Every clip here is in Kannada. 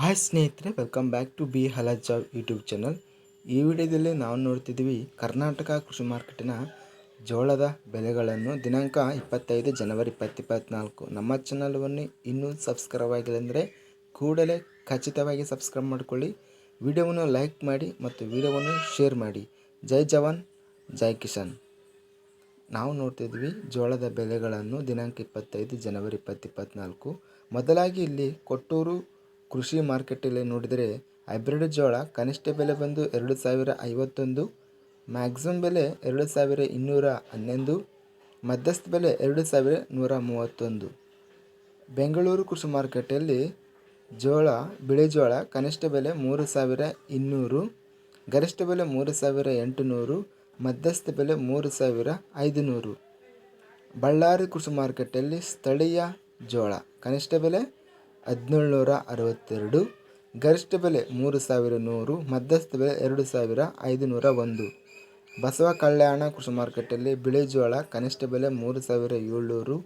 ಹಾಯ್ ಸ್ನೇಹಿತರೆ ವೆಲ್ಕಮ್ ಬ್ಯಾಕ್ ಟು ಬಿ ಹಲಜ್ ಜಾಬ್ ಯೂಟ್ಯೂಬ್ ಚಾನಲ್ ಈ ವಿಡಿಯೋದಲ್ಲಿ ನಾವು ನೋಡ್ತಿದ್ದೀವಿ ಕರ್ನಾಟಕ ಕೃಷಿ ಮಾರ್ಕೆಟಿನ ಜೋಳದ ಬೆಲೆಗಳನ್ನು. ದಿನಾಂಕ ಇಪ್ಪತ್ತೈದು ಜನವರಿ ಇಪ್ಪತ್ತಿಪ್ಪತ್ನಾಲ್ಕು. ನಮ್ಮ ಚಾನಲ್ವನ್ನು ಇನ್ನೂ ಸಬ್ಸ್ಕ್ರೈಬ್ ಆಗಿಲ್ಲ ಅಂದರೆ ಕೂಡಲೇ ಖಚಿತವಾಗಿ ಸಬ್ಸ್ಕ್ರೈಬ್ ಮಾಡಿಕೊಳ್ಳಿ. ವಿಡಿಯೋವನ್ನು ಲೈಕ್ ಮಾಡಿ ಮತ್ತು ವಿಡಿಯೋವನ್ನು ಶೇರ್ ಮಾಡಿ. ಜೈ ಜವಾನ್, ಜೈ ಕಿಸಾನ್. ನಾವು ನೋಡ್ತಿದ್ವಿ ಜೋಳದ ಬೆಲೆಗಳನ್ನು ದಿನಾಂಕ ಇಪ್ಪತ್ತೈದು ಜನವರಿ ಇಪ್ಪತ್ತಿಪ್ಪತ್ನಾಲ್ಕು. ಮೊದಲಾಗಿ ಇಲ್ಲಿ ಕೊಟ್ಟೂರು ಕೃಷಿ ಮಾರುಕಟ್ಟೆಯಲ್ಲಿ ನೋಡಿದರೆ ಹೈಬ್ರಿಡ್ ಜೋಳ ಕನಿಷ್ಠ ಬೆಲೆ ಬಂದು ಎರಡು ಸಾವಿರ ಐವತ್ತೊಂದು, ಮ್ಯಾಕ್ಸಿಮಮ್ ಬೆಲೆ ಎರಡು ಸಾವಿರ ಇನ್ನೂರ ಹನ್ನೊಂದು, ಮಧ್ಯಸ್ಥ ಬೆಲೆ ಎರಡು ಸಾವಿರ ನೂರ ಮೂವತ್ತೊಂದು. ಬೆಂಗಳೂರು ಕೃಷಿ ಮಾರುಕಟ್ಟೆಯಲ್ಲಿ ಜೋಳ, ಬಿಳಿ ಜೋಳ ಕನಿಷ್ಠ ಬೆಲೆ ಮೂರು ಸಾವಿರ ಇನ್ನೂರು, ಗರಿಷ್ಠ ಬೆಲೆ ಮೂರು ಸಾವಿರ ಎಂಟುನೂರು, ಮಧ್ಯಸ್ಥ ಬೆಲೆ ಮೂರು ಸಾವಿರ ಐದುನೂರು. ಬಳ್ಳಾರಿ ಕೃಷಿ ಮಾರುಕಟ್ಟೆಯಲ್ಲಿ ಸ್ಥಳೀಯ ಜೋಳ ಕನಿಷ್ಠ ಬೆಲೆ ಹದಿನೇಳುನೂರ ಅರವತ್ತೆರಡು ಗರಿಷ್ಠ ಬೆಲೆ ಮೂರು ಸಾವಿರ ನೂರು ಮಧ್ಯಸ್ಥ ಬೆಲೆ ಎರಡು ಸಾವಿರ ಐದು ನೂರ ಒಂದು ಬಸವ ಕಲ್ಯಾಣ ಕೃಷಿ ಮಾರುಕಟ್ಟೆಯಲ್ಲಿ ಬಿಳಿ ಜೋಳ ಕನಿಷ್ಠ ಬೆಲೆ ಮೂರು ಸಾವಿರ ಏಳ್ನೂರು,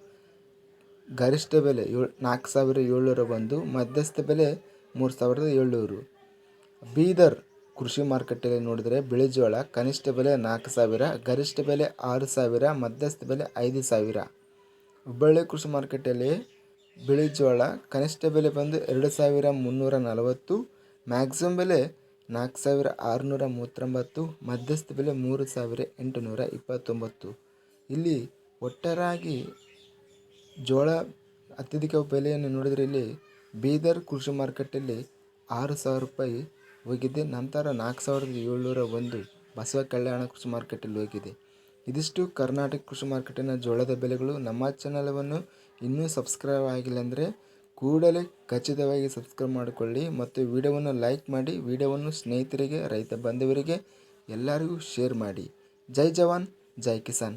ಗರಿಷ್ಠ ಬೆಲೆ ಏಳು, ನಾಲ್ಕು ಸಾವಿರ ಏಳ್ನೂರ ಒಂದು ಮಧ್ಯಸ್ಥ ಬೆಲೆ ಮೂರು ಸಾವಿರದ ಏಳ್ನೂರು. ಬೀದರ್ ಕೃಷಿ ಮಾರುಕಟ್ಟೆಯಲ್ಲಿ ನೋಡಿದರೆ ಬಿಳಿ ಜೋಳ ಕನಿಷ್ಠ ಬೆಲೆ ನಾಲ್ಕು ಸಾವಿರ, ಗರಿಷ್ಠ ಬೆಲೆ ಆರು ಸಾವಿರ, ಮಧ್ಯಸ್ಥ ಬೆಲೆ ಐದು ಸಾವಿರ. ಹುಬ್ಬಳ್ಳಿ ಕೃಷಿ ಮಾರ್ಕೆಟಲ್ಲಿ ಬಿಳಿ ಜೋಳ, ಕನಿಷ್ಠ ಬೆಲೆ ಬಂದು ಎರಡು ಸಾವಿರ ಮುನ್ನೂರ ನಲವತ್ತು ಮ್ಯಾಕ್ಸಿಮಮ್ ಬೆಲೆ ನಾಲ್ಕು ಸಾವಿರ ಆರುನೂರ ಮೂವತ್ತೊಂಬತ್ತು, ಮಧ್ಯಸ್ಥ ಬೆಲೆ ಮೂರು ಸಾವಿರ ಎಂಟುನೂರ ಇಪ್ಪತ್ತೊಂಬತ್ತು. ಇಲ್ಲಿ ಒಟ್ಟಾರಾಗಿ ಜೋಳ ಅತ್ಯಧಿಕ ಬೆಲೆಯನ್ನು ನೋಡಿದರೆ ಇಲ್ಲಿ ಬೀದರ್ ಕೃಷಿ ಮಾರ್ಕೆಟಲ್ಲಿ ಆರು ಸಾವಿರ ರೂಪಾಯಿ ಹೋಗಿದೆ. ನಂತರ ನಾಲ್ಕು ಸಾವಿರದ ಏಳ್ನೂರ ಒಂದು ಬಸವ ಕಲ್ಯಾಣ ಕೃಷಿ ಮಾರ್ಕೆಟಲ್ಲಿ ಹೋಗಿದೆ. ಇದಿಷ್ಟು ಕರ್ನಾಟಕ ಕೃಷಿ ಮಾರ್ಕೆಟಿನ ಜೋಳದ ಬೆಲೆಗಳು. ನಮ್ಮ ಚಾನಲವನ್ನು ಇನ್ನೂ ಸಬ್ಸ್ಕ್ರೈಬ್ ಆಗಿಲ್ಲ ಅಂದರೆ ಕೂಡಲೇ ಖಚಿತವಾಗಿ ಸಬ್ಸ್ಕ್ರೈಬ್ ಮಾಡಿಕೊಳ್ಳಿ ಮತ್ತು ವಿಡಿಯೋವನ್ನು ಲೈಕ್ ಮಾಡಿ, ವಿಡಿಯೋವನ್ನು ಸ್ನೇಹಿತರಿಗೆ, ರೈತ ಬಾಂಧವರಿಗೆ ಎಲ್ಲರಿಗೂ ಶೇರ್ ಮಾಡಿ. ಜೈ ಜವಾನ್, ಜೈ ಕಿಸಾನ್.